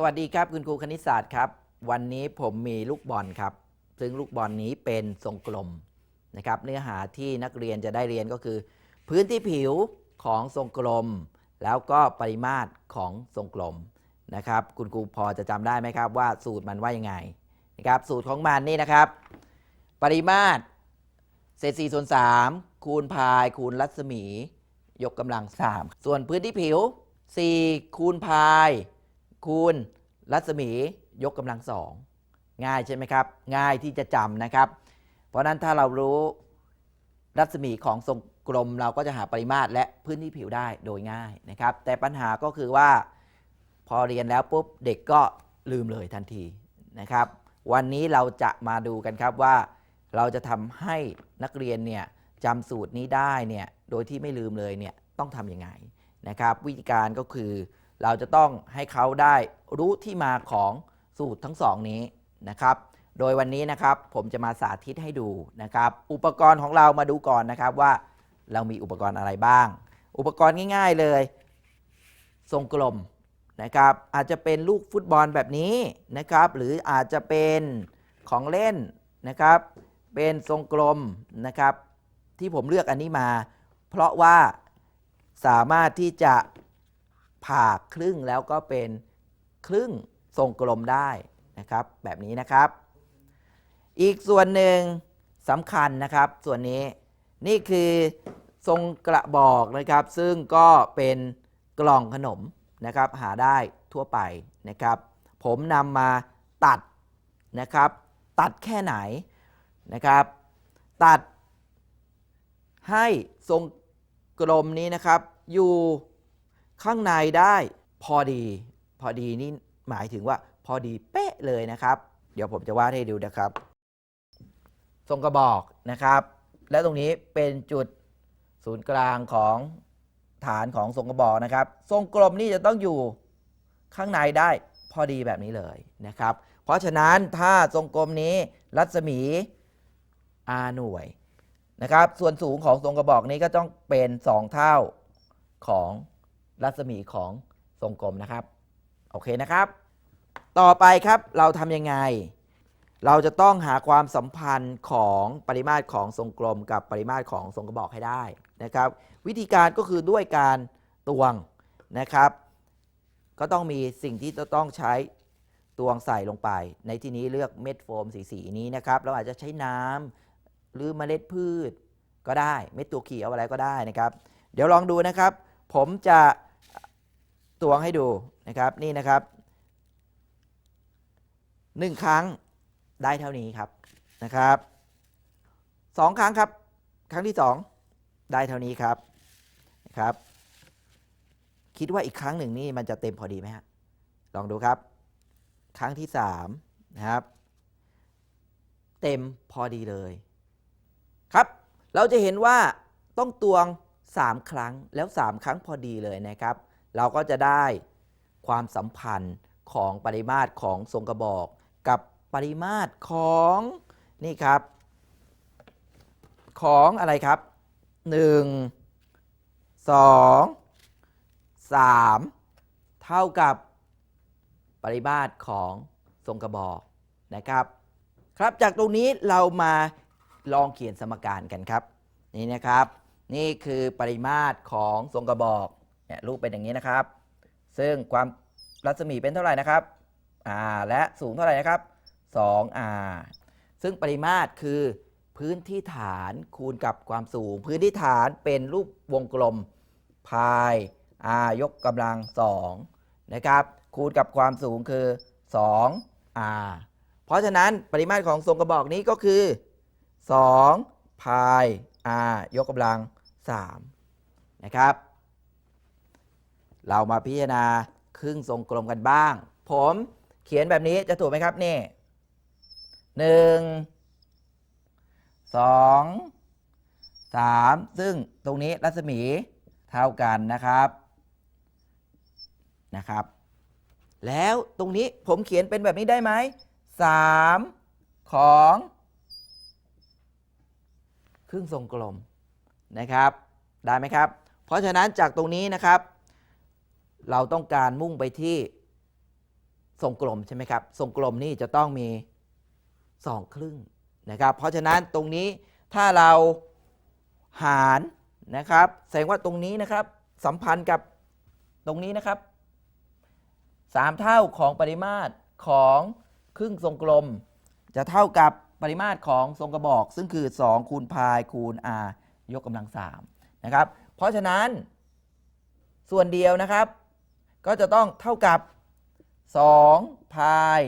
สวัสดีครับคุณครูคณิตศาสตร์ครับ วันนี้ผมมีลูกบอลครับ ซึ่งลูกบอลนี้เป็นทรงกลมนะครับเนื้อหาที่นักเรียนจะได้เรียนก็คือ พื้นที่ผิวของทรงกลม แล้วก็ปริมาตรของทรงกลมนะครับ คุณครูพอจะจำได้ไหมครับว่าสูตรมันว่ายังไงนะครับสูตรของมันนี่นะครับ ปริมาตรเศษ4ส่วน3คูณพายคูณรัศมี ยกกำลัง 3 ส่วนพื้นที่ผิว 4 คูณพาย คูณรัศมียกกำลังสองง่ายใช่ไหมครับ ง่ายที่จะจำนะครับ เพราะนั้นถ้าเรารู้รัศมีของทรงกลมเราก็จะหาปริมาตรและพื้นที่ผิวได้โดยง่ายนะครับ แต่ปัญหาก็คือว่าพอเรียนแล้วปุ๊บเด็กก็ลืมเลยทันทีนะครับ วันนี้เราจะมาดูกันครับว่า เราจะทำให้นักเรียนเนี่ยจำสูตรนี้ได้เนี่ยโดยที่ไม่ลืมเลยเนี่ยต้องทำยังไงนะครับ วิธีการก็คือ เราจะต้องให้เขาได้รู้ที่มาของสูตรทั้งสองนี้นะครับ โดยวันนี้นะครับผมจะมาสาธิตให้ดูนะครับ อุปกรณ์ของเรามาดูก่อนนะครับว่าเรามีอุปกรณ์อะไรบ้าง อุปกรณ์ง่าย ๆเลย ทรงกลมนะครับ อาจจะเป็นลูกฟุตบอลแบบนี้นะครับ หรืออาจจะเป็นของเล่นนะครับ เป็นทรงกลมนะครับ ที่ผมเลือกอันนี้มา เพราะว่าสามารถที่จะ ผ่าครึ่งแล้วก็เป็นครึ่งทรงกลมได้นะครับ แบบนี้นะครับ อีกส่วนหนึ่งสำคัญนะครับ ส่วนนี้นี่คือทรงกระบอกนะครับ ซึ่งก็เป็นกล่องขนมนะครับ หาได้ทั่วไปนะครับ ผมนำมาตัดนะครับ ตัดแค่ไหนนะครับ ตัดให้ทรงกลมนี้นะครับ อยู่ ข้างในได้พอดี พอดีนี่หมายถึงว่าพอดีเป๊ะเลยนะครับ เดี๋ยวผมจะวาดให้ดูนะครับ ทรงกระบอกนะครับ และตรงนี้เป็นจุดศูนย์กลางของฐานของทรงกระบอกนะครับ ทรงกลมนี่จะต้องอยู่ข้างในได้พอดีแบบนี้เลยนะครับ เพราะฉะนั้นถ้าทรงกลมนี้รัศมี r หน่วยนะครับ ส่วนสูงของทรงกระบอกนี้ก็ต้องเป็น 2 เท่าของ รัศมีของทรงกลมนะครับ โอเคนะครับ ต่อไปครับเราทำยังไง เราจะต้องหาความสัมพันธ์ของปริมาตรของทรงกลม กับปริมาตรของทรงกระบอกให้ได้นะครับ วิธีการก็คือด้วยการตวงนะครับ ก็ต้องมีสิ่งที่จะต้องใช้ตวงใส่ลงไป ในที่นี้เลือกเม็ดโฟมสีสีนี้นะครับเราอาจจะใช้น้ำหรือเมล็ดพืชก็ได้ เม็ดตัวเขียวอะไรก็ได้นะครับ เดี๋ยวลองดูนะครับ ผมจะ ตวงให้ดูนะครับนี่นะครับหนึ่งครั้งได้เท่านี้ครับนะครับสองครั้งครับครั้งที่สองได้เท่านี้ครับนะครับ คิดว่าอีกครั้งหนึ่งนี่มันจะเต็มพอดีไหมฮะลองดูครับ ครั้งที่สามนะครับ เต็มพอดีเลยครับ เราจะเห็นว่าต้องตวง 3 ครั้งแล้ว 3 ครั้งพอดีเลยนะครับ เราก็จะได้ความสัมพันธ์ของปริมาตรของทรงกระบอก กับปริมาตรของนี่ครับ ของอะไรครับ 1 2 3 เท่ากับปริมาตรของทรงกระบอกนะครับ ครับจากตรงนี้เรามาลองเขียนสมการกันครับ นี่นะครับ นี่คือปริมาตรของทรงกระบอก เนี่ยรูปเป็นอย่างนี้นะครับ ซึ่งความรัศมีเป็นเท่าไหร่นะครับ r และสูงเท่าไหร่นะครับ 2r ซึ่งปริมาตรคือพื้นที่ฐานคูณกับความสูง พื้นที่ฐานเป็นรูปวงกลมพาย r ยกกำลัง2นะครับ คูณกับความสูงคือ 2r เพราะฉะนั้นปริมาตรของทรงกระบอกนี้ก็คือ2พาย r ยกกำลัง3นะครับ เรามาพิจารณาครึ่งทรงกลมกันบ้าง ผมเขียนแบบนี้จะถูกไหมครับนี่หนึ่งสองสามซึ่งตรงนี้รัศมีเท่ากันนะครับนะครับ แล้วตรงนี้ผมเขียนเป็นแบบนี้ได้ไหมสามของครึ่งทรงกลมนะครับ ได้ไหมครับ เพราะฉะนั้นจากตรงนี้นะครับ เราต้องการมุ่งไปที่ทรงกลมใช่ไหมครับ ทรงกลมนี่จะต้องมีสองครึ่งนะครับ เพราะฉะนั้นตรงนี้ถ้าเราหารนะครับ แสดงว่าตรงนี้นะครับ สัมพันธ์กับตรงนี้นะครับสามเท่าของปริมาตรของครึ่งทรงกลม จะเท่ากับปริมาตรของทรงกระบอก ซึ่งคือ 2 คูณพายคูณ r ยกกำลัง3นะครับ เพราะฉะนั้นส่วนเดียวนะครับ ก็จะต้องเท่ากับ 2 พาย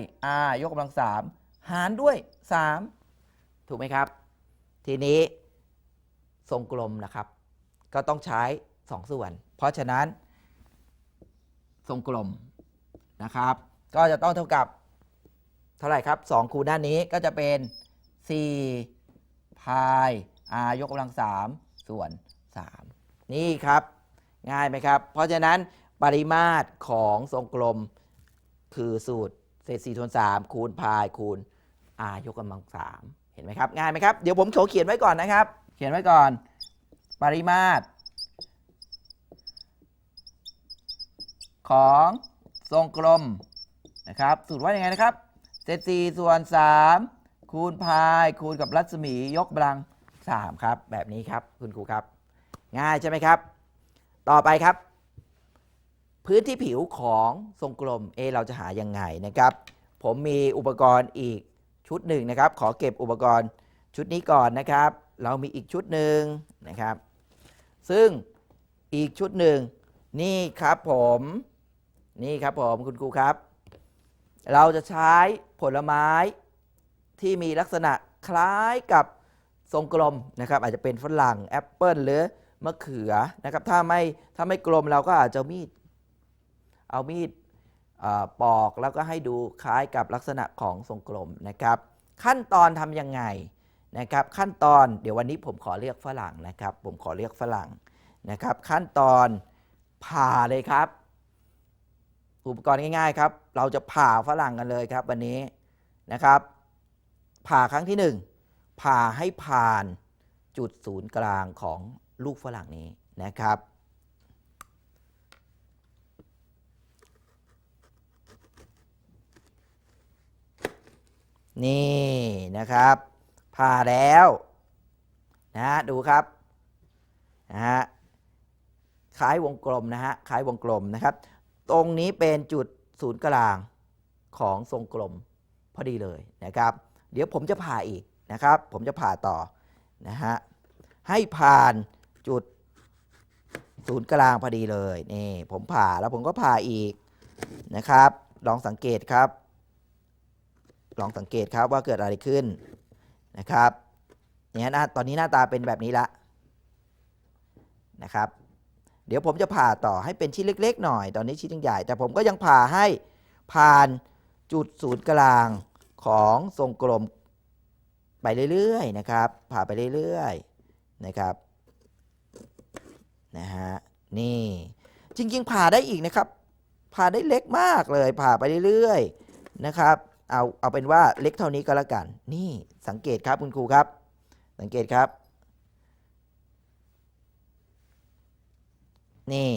r ยกกำลัง 3 หารด้วย 3 ถูกไหมครับ ทีนี้ทรงกลมนะครับ ก็ต้องใช้ 2 ส่วน เพราะฉะนั้น ทรงกลมนะครับ ก็จะต้องเท่ากับ เท่าไหร่ครับ 2 คูณด้านนี้ก็จะเป็น 4 พาย r ยกกำลัง 3 ส่วน 3 นี่ครับ ง่ายไหมครับ เพราะฉะนั้น ปริมาตรของทรงกลม คือสูตรเศษ4ส่วน3คูณพายคูณ r ยกกำลัง 3 เห็นไหมครับ ง่ายไหมครับ เดี๋ยวผมโชว์เขียนไว้ก่อนนะครับ เขียนไว้ก่อน ปริมาตร ของทรงกลมนะครับ สูตรว่ายังไงนะครับ เศษ4ส่วน 3 คูณพายคูณกับรัศมียกกำลัง 3 ครับ แบบนี้ครับคุณครูครับ ง่ายใช่ไหมครับ ต่อไปครับ พื้นที่ผิวของทรงกลมเอเราจะหายังไงนะครับ ผมมีอุปกรณ์อีกชุดหนึ่งนะครับ ขอเก็บอุปกรณ์ชุดนี้ก่อนนะครับ เรามีอีกชุดหนึ่งนะครับ ซึ่งอีกชุดหนึ่งนี่ครับผมนี่ครับผมคุณครูครับ เราจะใช้ผลไม้ที่มีลักษณะคล้ายกับทรงกลมนะครับ อาจจะเป็นฝรั่งแอปเปิลหรือมะเขือนะครับ ถ้าไม่ถ้าไม่กลมเราก็อาจจะมีด เอามีดปอกแล้วก็ให้ดูคล้ายกับลักษณะของทรงกลมนะครับ ขั้นตอนทำยังไงนะครับ ขั้นตอนเดี๋ยววันนี้ผมขอเรียกฝรั่งนะครับ ผมขอเรียกฝรั่งนะครับ ขั้นตอนผ่าเลยครับ อุปกรณ์ง่าย ๆ ครับ เราจะผ่าฝรั่งกันเลยครับ วันนี้นะครับ ผ่าครั้งที่หนึ่งผ่าให้ผ่านจุดศูนย์กลางของลูกฝรั่งนี้นะครับ นี่นะครับ ผ่าแล้วนะฮะดูครับนะฮะคล้ายวงกลมนะฮะคล้ายวงกลมนะครับ ตรงนี้เป็นจุดศูนย์กลางของทรงกลมพอดีเลยนะครับ เดี๋ยวผมจะผ่าอีกนะครับ ผมจะผ่าต่อนะฮะให้ผ่านจุดศูนย์กลางพอดีเลยนี่ผมผ่าแล้วผมก็ผ่าอีกนะครับ ลองสังเกตครับ ลองสังเกตครับว่าเกิดอะไรขึ้นนะครับเนี่ยน้าตอนนี้หน้าตาเป็นแบบนี้ละนะครับ เดี๋ยวผมจะผ่าต่อให้เป็นชิ้นเล็ก ๆ หน่อย ตอนนี้ชิ้นยังใหญ่ แต่ผมก็ยังผ่าให้ผ่านจุดศูนย์กลางของทรงกลมไปเรื่อยๆนะครับ ผ่าไปเรื่อยๆนะครับนะฮะนี่จริงๆผ่าได้อีกนะครับ ผ่าได้เล็กมากเลยผ่าไปเรื่อยๆนะครับ เอาเอาเป็นว่าเล็กเท่านี้ก็แล้วกัน นี่สังเกตครับคุณครูครับ สังเกตครับ นี่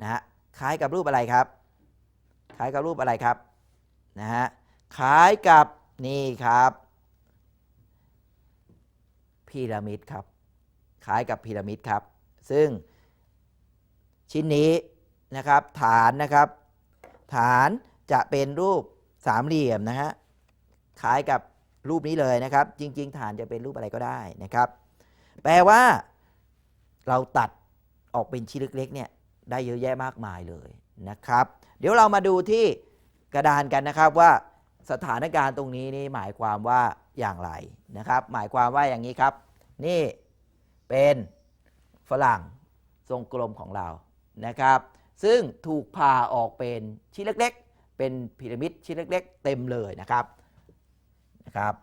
นะฮะคล้ายกับรูปอะไรครับ คล้ายกับรูปอะไรครับนะฮะคล้ายกับนี่ครับพีระมิดครับคล้ายกับพีระมิดครับ ซึ่งชิ้นนี้นะครับฐานนะครับ ฐานจะเป็นรูป สามเหลี่ยมนะฮะคล้ายกับรูปนี้เลยนะครับ จริง ๆ ฐานจะเป็นรูปอะไรก็ได้นะครับ แปลว่า เราตัดออกเป็นชิ้นเล็กๆเนี่ยได้เยอะแยะมากมายเลยนะครับ เดี๋ยวเรามาดูที่กระดานกันนะครับว่าสถานการณ์ตรงนี้นี่หมายความว่าอย่างไรนะครับ หมายความว่าอย่างนี้ครับ นี่เป็นฝรั่งทรงกลมของเรานะครับ ซึ่งถูกผ่าออกเป็นชิ้นเล็กๆ เป็นพีระมิดชิ้นเล็ก ๆ เต็มเลยนะครับนะครับ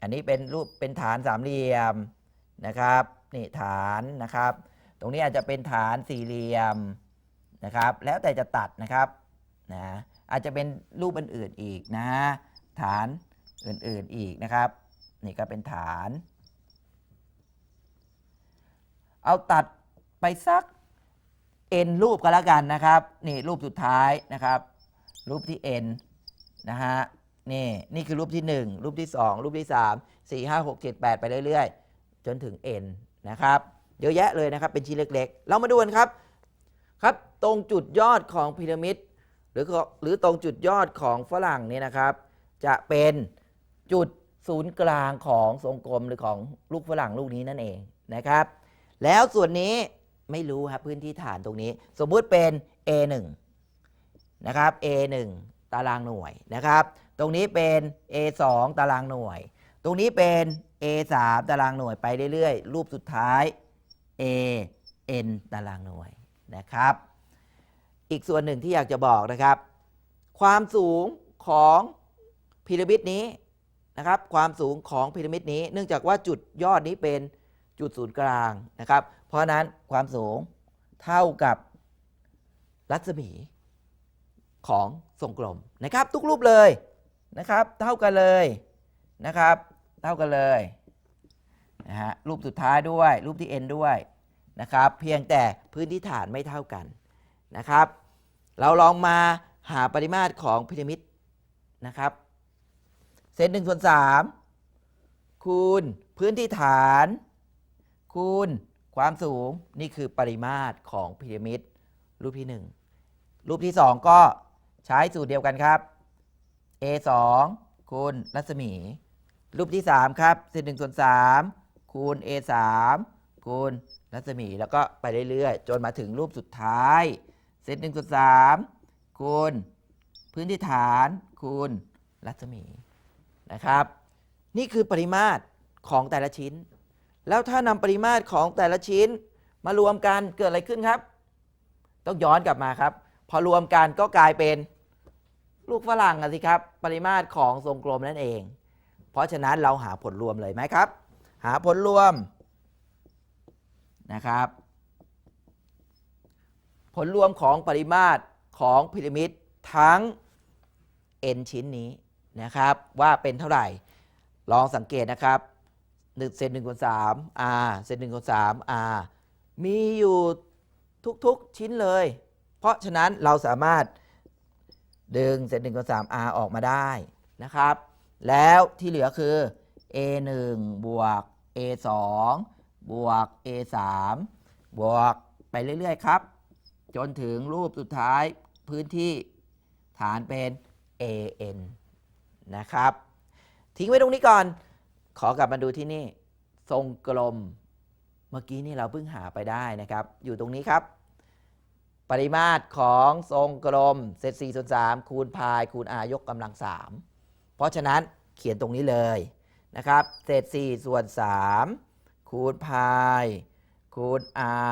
อันนี้เป็นรูปเป็นฐานสามเหลี่ยมนะครับนี่ฐานนะครับ ตรงนี้อาจจะเป็นฐานสี่เหลี่ยมนะครับ แล้วแต่จะตัดนะครับนะอาจจะเป็นรูปอื่นๆอีกนะฐานอื่นๆอีกนะครับ นี่ก็เป็นฐาน เอาตัดไปสักเอ็นรูปก็แล้วกันนะครับ นี่รูปสุดท้ายนะครับ รูปที่ n นะฮะนี่นี่คือรูปที่ 1 รูปที่ 2 รูปที่ 3 4 5 6 7 8 ไปเรื่อยๆ จนถึง n นะครับเยอะแยะเลยนะครับเป็นชิ้นเล็กๆ เรามาดูกันครับครับ ตรงจุดยอดของพีระมิดหรือหรือตรงจุดยอดของฝรั่งเนี่ยนะครับ จะเป็นจุดศูนย์กลางของทรงกลมหรือของลูกฝรั่งลูกนี้นั่นเองนะครับ แล้วส่วนนี้ไม่รู้ครับพื้นที่ฐานตรงนี้ สมมุติเป็น A1 นะครับ A1 ตารางหน่วยนะครับ ตรงนี้เป็น A2 ตารางหน่วย ตรงนี้เป็น A3 ตารางหน่วยไปเรื่อยๆ รูปสุดท้าย AN ตารางหน่วยนะครับ อีกส่วนหนึ่งที่อยากจะบอกนะครับ ความสูงของพีระมิดนี้นะครับ ความสูงของพีระมิดนี้ เนื่องจากว่าจุดยอดนี้เป็นจุดศูนย์กลางนะครับ เพราะฉะนั้นความสูงเท่ากับรัศมี ของทรงกลมนะครับ ทุกรูปเลยนะครับ เท่ากันเลยนะครับ เท่ากันเลยนะฮะรูปสุดท้ายด้วย รูปที่ n ด้วยนะครับ เพียงแต่พื้นที่ฐานไม่เท่ากันนะครับ เราลองมาหาปริมาตรของพีระมิดนะครับเศษหนึ่งส่วนสามคูณพื้นที่ฐาน คูณความสูงนี่คือปริมาตรของพีระมิดรูปที่ 1 รูปที่ 2 ก็ ใช้สูตรเดียวกันครับ a 2คูณรัศมี รูปที่ 3 ครับเศษหนึ่งส่วนสามคูณ a 3คูณรัศมี แล้วก็ไปเรื่อยๆ จนมาถึงรูปสุดท้าย เศษหนึ่งส่วนสามคูณพื้นที่ฐานคูณรัศมีนะครับ นี่คือปริมาตรของแต่ละชิ้น แล้วถ้านำปริมาตรของแต่ละชิ้นมารวมกันเกิดอะไรขึ้นครับ ต้องย้อนกลับมาครับ พอรวมกันก็กลายเป็น ลูกฝรั่งอะสิครับ ปริมาตรของทรงกลมนั่นเอง เพราะฉะนั้นเราหาผลรวมเลยไหมครับ หาผลรวมนะครับ ผลรวมของปริมาตรของพีระมิดทั้ง n ชิ้นนี้นะครับ ว่าเป็นเท่าไหร่ ลองสังเกตนะครับ1เซน1คูณ3 r เซน1คูณ3 r มีอยู่ทุกๆชิ้นเลย เพราะฉะนั้นเราสามารถ ดึงเซน1คูณ3 r ออกมาได้นะครับ แล้วที่เหลือคือ a 1บวก a 2บวก a 3บวกไปเรื่อย ๆ ครับ จนถึงรูปสุดท้ายพื้นที่ฐานเป็น an นะครับ ทิ้งไว้ตรงนี้ก่อน ขอกลับมาดูที่นี่ ทรงกลม เมื่อกี้นี่เราเพิ่งหาไปได้นะครับ อยู่ตรงนี้ครับ ปริมาตรของทรงกลมเศษ4ส่วน3คูณพายคูณ r ยกกำลัง 3 เพราะฉะนั้นเขียนตรงนี้เลยนะครับ เศษ4ส่วน3คูณพายคูณ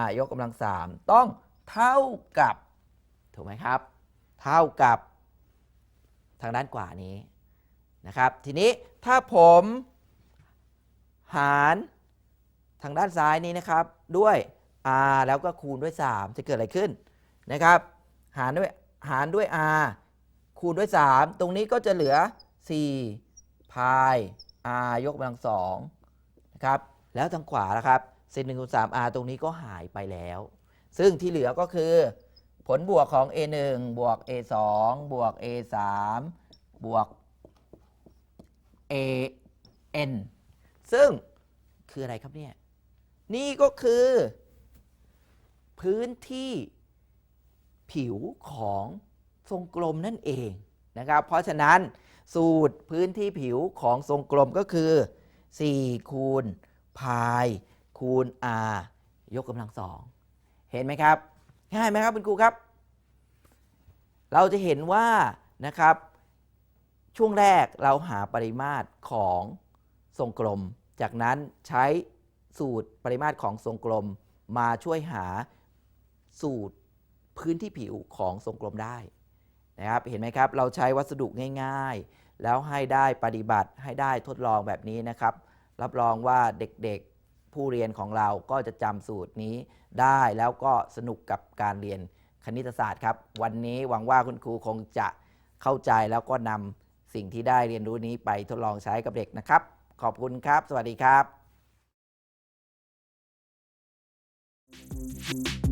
r ยกกำลัง 3 ต้องเท่ากับ ถูกไหมครับ เท่ากับทางด้านขวานี้นะครับ ทีนี้ถ้าผมหารทางด้านซ้ายนี้นะครับ ด้วย r แล้วก็คูณด้วย 3 จะเกิดอะไรขึ้น นะครับ หารด้วยหารด้วย r คูณด้วย 3 ตรงนี้ก็จะเหลือ 4 พาย r ยกกำลังสองนะครับ แล้วทางขวาละครับเซนหนึ่งคูณสาม r ตรงนี้ก็หายไปแล้ว ซึ่งที่เหลือก็คือ ผลบวกของ a 1บวก a 2บวก a 3บวก a n ซึ่งคืออะไรครับเนี่ย นี่ก็คือ พื้นที่ ผิวของทรงกลมนั่นเองนะครับ เพราะฉะนั้นสูตรพื้นที่ผิวของทรงกลมก็คือ 4 คูณพายคูณ r ยกกำลังสองเห็นไหมครับ ง่ายไหมครับคุณครูครับ เราจะเห็นว่านะครับ ช่วงแรกเราหาปริมาตรของทรงกลม จากนั้นใช้สูตรปริมาตรของทรงกลม มาช่วยหาสูตร พื้นที่ผิวของทรงกลมได้นะครับเห็นไหมครับ เราใช้วัสดุง่ายๆ แล้วให้ได้ปฏิบัติให้ได้ทดลองแบบนี้นะครับ รับรองว่าเด็กๆผู้เรียนของเราก็จะจำสูตรนี้ได้แล้วก็สนุกกับการเรียนคณิตศาสตร์ครับวันนี้หวังว่าคุณครูคงจะเข้าใจแล้วก็นำสิ่งที่ได้เรียนรู้นี้ไปทดลองใช้กับเด็กนะครับ ขอบคุณครับ สวัสดีครับ